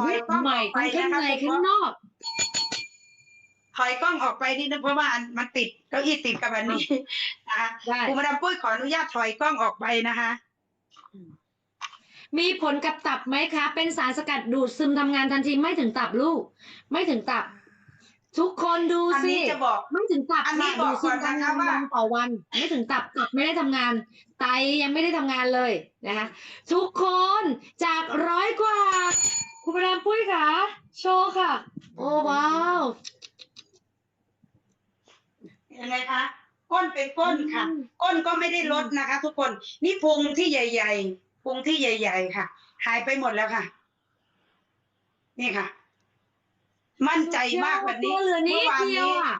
ถอยกล้องใหม่ออกไปทั้งข้างนะคะในคุณข้างพ่อนอกถอยกล้องออกไปนิดนึงเพราะว่าอันมันติดเก้าอี้ติดกับอันนี้นะคะได้คุณมาดามปุ้ยขออนุญาตถอยกล้องออกไปนะคะ มีผลกับตับไหมคะ เป็นสารสกัดดูดซึมทำงานทันทีไม่ถึงตับลูก ไม่ถึงตับ ทุกคนดูอันสิ นี้จะบอก ไม่ถึงตับอันนี้ค่ะบดูอกดซึมก่อนทำนะคะงานว่า วันต่อวัน ไม่ถึงตับตับไม่ได้ทำงาน ไตยังไม่ได้ทำงานเลยนะคะทุกคนจากร้อยกว่า คุณประดามปุ้ยค่ะ โชว์ค่ะ โอ้ว้าวยังไงคะก้นเป็นก้นค่ะอืมก้นก็ไม่ได้ลดนะคะ ทุกคนนี่พุงที่ใหญ่ ๆ พุงที่ใหญ่ ๆ ค่ะ หายไปหมดแล้วค่ะ นี่ค่ะ มั่นใจมากแบบนี้ตัวเหลือนิดมื่วานเดียวนี้อะ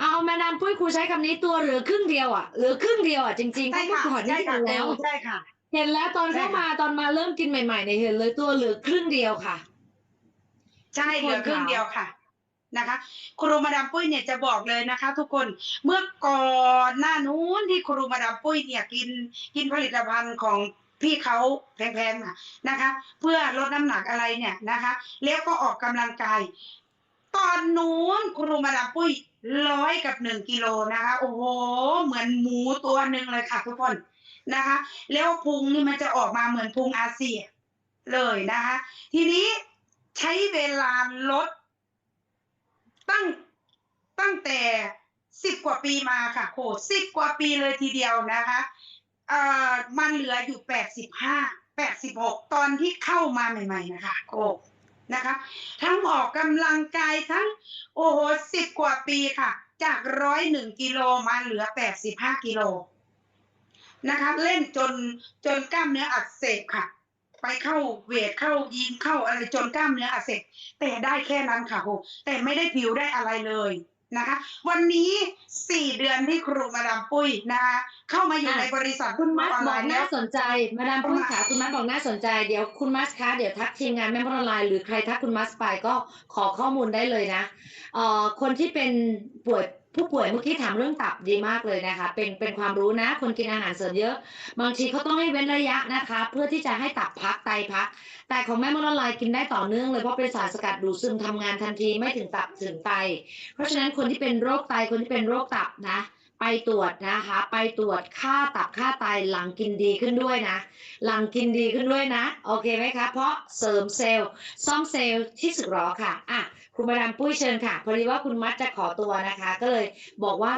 เอามาดามปุ้ยครูใช้คำนี้ตัวเหลือครึ่งเดียวอะเหลือครึ่งเดียวอะจริงๆเพใช่ราะเมื่อค่ะก่อนนี่ใช่ค่ะเห็นแล้วใช่ค่ะ เห็นแล้วตอนใช่เข้าค่ะมาตอนมาเริ่มกินใหม่ๆเนี่ยเห็นเลยตัวเหลือครึ่งเดียวค่ะ ใช่ทุกคนเหลือครึ่งค่ะเดียวค่ะนะคะครูมาดามปุ้ยเนี่ยจะบอกเลยนะคะ ทุกคนเมื่อก่อนหน้านู้นที่ครูมาดามปุ้ยเนี่ยกินกินผลิตภัณฑ์ของพี่เขาแพงๆน่ะนะคะ เพื่อลดน้ำหนักอะไรเนี่ยนะคะ แล้วก็ออกกำลังกาย ตอนนู้นครูมาดามปุ้ยร้อยกับหนึ่งกิโลนะคะ โอ้โห เหมือนหมูตัวหนึ่งเลยค่ะทุกคน นะคะ แล้วพุงนี่มันจะออกมาเหมือนพุงอาเซียเลยนะคะ ทีนี้ใช้เวลาลดตั้งตั้งแต่สิบกว่าปีมาค่ะโหสิบกว่าปีเลยทีเดียวนะคะเอ่อมันเหลืออยู่แปดสิบห้าแปดสิบหกตอนที่เข้ามาใหม่ ๆ นะคะโอ้นะคะทั้งออกกำลังกายทั้งโอ้โหสิบกว่าปีค่ะ จากร้อยหนึ่งกิโลมาเหลือแปดสิบห้ากิโล นะคะเล่นจนจนกล้ามเนื้ออักเสบค่ะ ไปเข้าเวทเข้ายิมเข้าอะไรจนกล้ามเนื้ออักเสบแต่ได้แค่นั้นค่ะโหแต่ไม่ได้ผิวได้อะไรเลยนะคะ วันนี้สี่เดือนที่ครูมาดามปุ้ยนะคะเข้ามาอยู่อะในบริษัทคุณมัสออนบไลอกน์แล้น่าวสนใจ มาดามปุ้ยขาคุณมัสบอกน่าสนใจเดี๋ยวคุณมัสคะเดี๋ยวทักทีมงานแม่มดออนไลน์หรือใครทักคุณมัสไปก็ขอข้อมูลได้เลยนะเอ่อคนที่เป็นป่วย ผู้ป่วยเมื่อกี้ถามเรื่องตับดีมากเลยนะคะ เป็นเป็นความรู้นะ คนกินอาหารเสริมเยอะ บางทีเขาต้องให้เว้นระยะนะคะ เพื่อที่จะให้ตับพักไตพัก แต่ของแม่มดออนไลน์กินได้ต่อเนื่องเลยเพราะเป็นสารสกัดดูดซึมทำงานทันทีไม่ถึงตับถึงไต เพราะฉะนั้นคนที่เป็นโรคไตคนที่เป็นโรคตับนะไปตรวจนะคะ ไปตรวจค่าตับค่าไตหลังกินดีขึ้นด้วยนะ หลังกินดีขึ้นด้วยนะ โอเคไหมคะ เพราะเสริมเซลล์ซ่อมเซลล์ที่สึกหรอค่ะอะ คุณมาดามปุ้ยเชิญค่ะ พอดีว่าคุณมัดจะขอตัวนะคะ ก็เลยบอกว่า